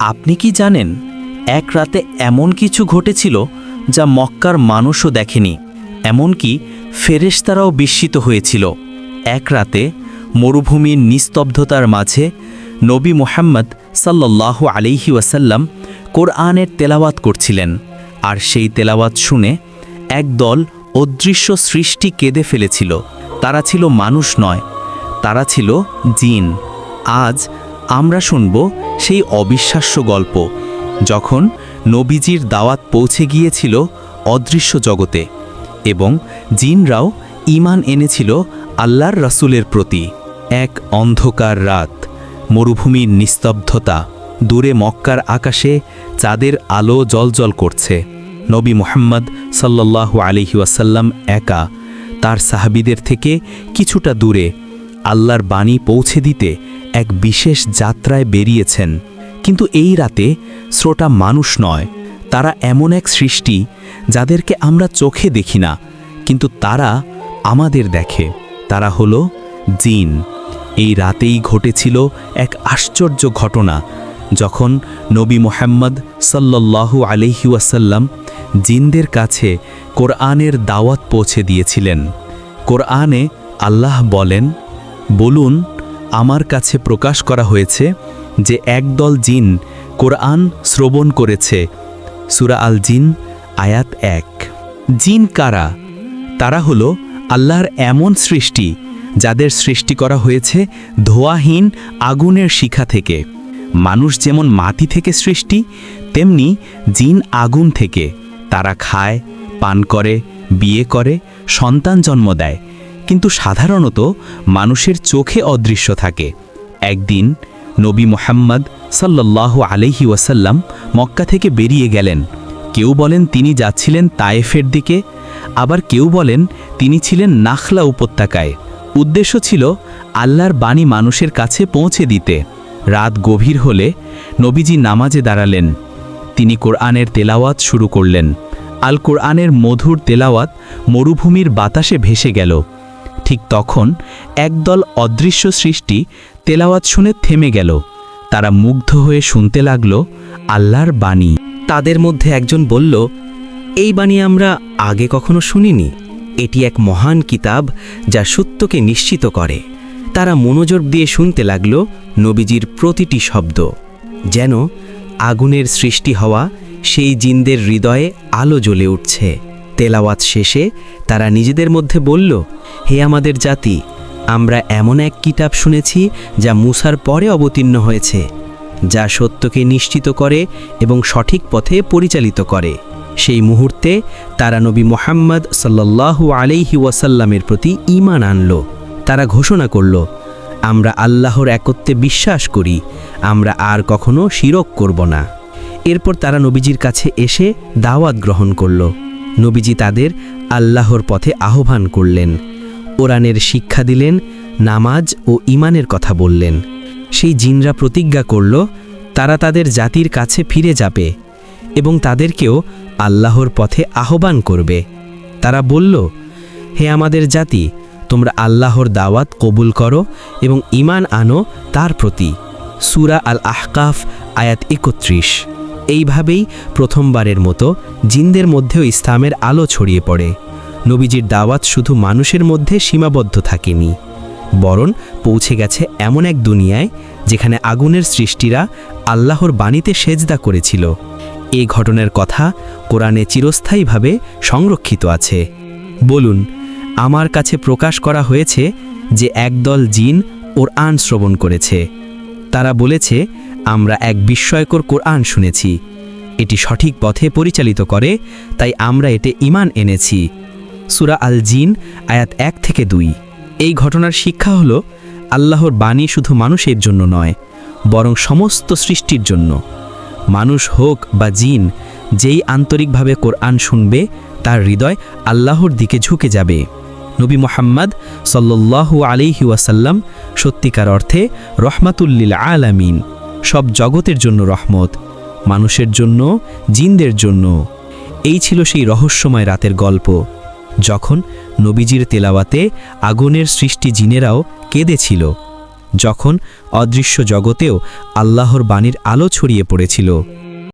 আপনি কি জানেন, এক রাতে এমন কিছু ঘটেছিল যা মক্কার মানুষও দেখেনি, এমনকি ফেরেশতারাও বিস্মিত হয়েছিল। এক রাতে মরুভূমির নিস্তব্ধতার মাঝে নবী মোহাম্মদ সাল্লাহ আলিহি ওয়াসাল্লাম কোরআনের তেলাওয়াত করছিলেন, আর সেই তেলাওয়াত শুনে একদল অদৃশ্য সৃষ্টি কেঁদে ফেলেছিল। তারা ছিল মানুষ নয়, তারা ছিল জিন। আজ আমরা শুনব সেই অবিশ্বাস্য গল্প, যখন নবীজির দাওয়াত পৌঁছে গিয়েছিল অদৃশ্য জগতে এবং জিনরাও ঈমান এনেছিল আল্লাহর রাসূলের প্রতি। এক অন্ধকার রাত, মরুভূমির নিস্তব্ধতা, দূরে মক্কার আকাশে চাঁদের আলো জলজল করছে। নবী মোহাম্মদ আলিহি ওয়াসাল্লাম একা, তার সাহাবিদের থেকে কিছুটা দূরে আল্লাহর বাণী পৌঁছে দিতে এক বিশেষ যাত্রায় বেরিয়েছেন। কিন্তু এই রাতে শ্রোতা মানুষ নয়, তারা এমন এক সৃষ্টি যাদেরকে আমরা চোখে দেখি না, কিন্তু তারা আমাদের দেখে। তারা হলো জিন। এই রাতেই ঘটেছিল এক আশ্চর্য ঘটনা, যখন নবী মোহাম্মদ সাল্লাল্লাহু আলহি জিনদের কাছে কোরআনের দাওয়াত পৌঁছে দিয়েছিলেন। কোরআনে আল্লাহ বলেন, বলুন আমার কাছে প্রকাশ করা হয়েছে যে একদল জিন কোরআন শ্রবণ করেছে। সুরা আল জিন, আয়াত এক। জিন কারা? তারা হলো আল্লাহর এমন সৃষ্টি যাদের সৃষ্টি করা হয়েছে ধোয়াহীন আগুনের শিখা থেকে। মানুষ যেমন মাটি থেকে সৃষ্টি, তেমনি জিন আগুন থেকে। তারা খায়, পান করে, বিয়ে করে, সন্তান জন্ম দেয়। কিন্তু সাধারণত মানুষের চোখে অদৃশ্য থাকে। একদিন নবী মোহাম্মদ সাল্লাল্লাহু আলহি ওয়াসাল্লাম মক্কা থেকে বেরিয়ে গেলেন। কেউ বলেন তিনি যাচ্ছিলেন তায়েফের দিকে, আবার কেউ বলেন তিনি ছিলেন নাখলা উপত্যকায়। উদ্দেশ্য ছিল আল্লাহর বাণী মানুষের কাছে পৌঁছে দিতে। রাত গভীর হলে নবীজি নামাজে দাঁড়ালেন। তিনি কোরআনের তেলাওয়াত শুরু করলেন। আল কোরআনের মধুর তেলাওয়াত মরুভূমির বাতাসে ভেসে গেল। ঠিক তখন একদল অদৃশ্য সৃষ্টি তেলাওয়াত শুনে থেমে গেল। তারা মুগ্ধ হয়ে শুনতে লাগল আল্লাহর বাণী। তাদের মধ্যে একজন বলল, এই বাণী আমরা আগে কখনো শুনিনি। এটি এক মহান কিতাব যা সত্যকে নিশ্চিত করে। তারা মনোযোগ দিয়ে শুনতে লাগল নবীজির প্রতিটি শব্দ, যেন আগুনের সৃষ্টি হওয়া সেই জিনদের হৃদয়ে আলো জ্বলে উঠছে। তেলাওয়াত শেষে তারা নিজেদের মধ্যে বলল, হে আমাদের জাতি, আমরা এমন এক কিতাব শুনেছি যা মুসার পরে অবতীর্ণ হয়েছে, যা সত্যকে নিশ্চিত করে এবং সঠিক পথে পরিচালিত করে। সেই মুহূর্তে তারা নবী মোহাম্মদ সাল্লাল্লাহু আলাইহি ওয়াসাল্লামের প্রতি ঈমান আনল। তারা ঘোষণা করল, আমরা আল্লাহর একত্বে বিশ্বাস করি, আমরা আর কখনো শিরক করব না। এরপর তারা নবীজির কাছে এসে দাওয়াত গ্রহণ করল। নবীজি তাদের আল্লাহর পথে আহ্বান করলেন। কোরআনের শিক্ষা দিলেন, নামাজ ও ইমানের কথা বললেন। সেই জিনরা প্রতিজ্ঞা করল, তারা তাদের জাতির কাছে ফিরে যাবে এবং তাদেরকেও আল্লাহর পথে আহ্বান করবে। তারা বলল, হে আমাদের জাতি, তোমরা আল্লাহর দাওয়াত কবুল করো এবং ইমান আনো তার প্রতি। সুরা আল আহকাফ আয়াত একত্রিশ। এইভাবেই প্রথমবারের মতো জিনদের মধ্যেও ইসলামের আলো ছড়িয়ে পড়ে। নবীজির দাওয়াত শুধু মানুষের মধ্যে সীমাবদ্ধ থাকেনি। বরং পৌঁছে গেছে এমন এক দুনিয়ায় যেখানে আগুনের সৃষ্টিরা আল্লাহর বাণীতে সেজদা করেছিল। এই ঘটনার কথা কোরআনে চিরস্থায়ীভাবে সংরক্ষিত আছে। বলুন, আমার কাছে প্রকাশ করা হয়েছে যে একদল জিন ওর আন শ্রবণ করেছে। তারা বলেছে আমরা এক বিস্ময়কর কোরআন শুনেছি। এটি সঠিক পথে পরিচালিত করে, তাই আমরা এতে ইমান এনেছি। সুরা আল জিন আয়াত এক থেকে দুই। এই ঘটনার শিক্ষা হল, আল্লাহর বাণী শুধু মানুষের জন্য নয়, বরং সমস্ত সৃষ্টির জন্য। মানুষ হোক বা জিন, যেই আন্তরিকভাবে কোরআন শুনবে, তার হৃদয় আল্লাহর দিকে ঝুঁকে যাবে। নবী মোহাম্মদ সাল্লাল্লাহু আলিহি ওয়াসাল্লাম সত্যিকার অর্থে রহমাতুল্লিল আলামিন। সব জগতের জন্য রহমত, মানুষের জন্য, জিনদের জন্য। এই ছিল সেই রহস্যময় রাতের গল্প, যখন নবীজির তেলাওয়াতে আগুনের সৃষ্টি জিনেরাও কেঁদেছিল, যখন অদৃশ্য জগতেও আল্লাহর বাণীর আলো ছড়িয়ে পড়েছিল।